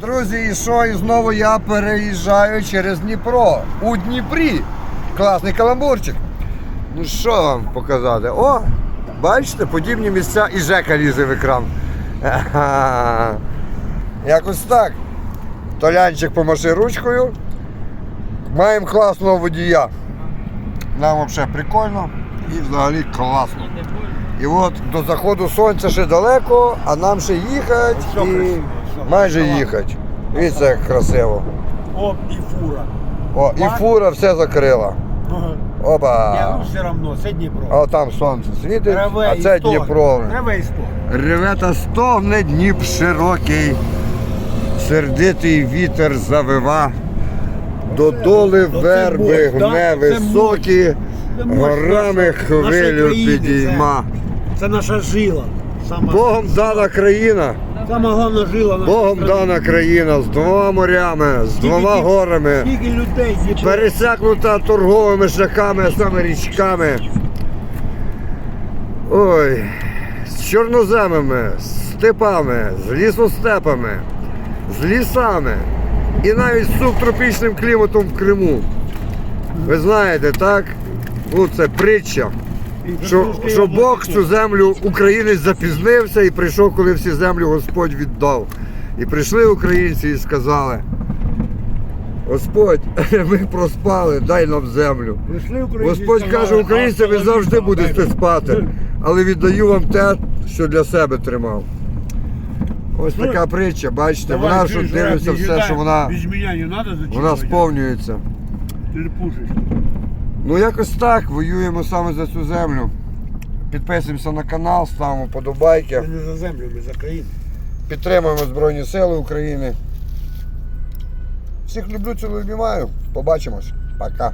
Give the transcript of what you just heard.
Друзі, і що? І знову я переїжджаю через Дніпро. У Дніпрі. Класний каламбурчик. Ну що вам показати? О, бачите, подібні місця і Жека лізе в екран. Якось так. Толянчик помаши ручкою. Маємо класного водія. Нам взагалі прикольно і взагалі класно. І от до заходу сонця ще далеко, а нам ще їхати і. Майже їхати. Дивіться, як красиво. Оп, і фура. О, і фура все закрила. Опа. ну все одно, це Дніпро. А там сонце світить, Реве а і це стогне. Дніпро. Реве і стогне. Реве та стогне Дніп широкий, сердитий вітер завива. Додоли верби Бог, да? гне Це високі, Це горами нашої хвилю країни, підійма. Це наша жила. Богом дана країна, сама головна жила нашої Богом дана країна з двома морями, з двома ті- горами, Скільки людей Дніпро. пересякнута торговими шляхами, саме річками. Ой, з чорноземами, з степами, з лісостепами, з лісами і навіть з субтропічним кліматом в Криму. Ви знаєте, так? Ну, це притча. Що, що Бог цю землю українець запізнився і прийшов, коли всі землю Господь віддав. І прийшли українці і сказали: Господь, ми проспали, дай нам землю. Господь каже, українці, ви завжди будете спати, але віддаю вам те, що для себе тримав. Ось Ну, така притча, бачите, вона що дивиться все, що вона, вона сповнюється. Пушишь. Ну якось так, воюємо саме за цю землю. Підписуємося на канал, ставимо подобайки, Ми не за землю, ми за країну. підтримуємо Збройні Сили України. Всіх люблю, цілую, обіймаю. Побачимось. Пока.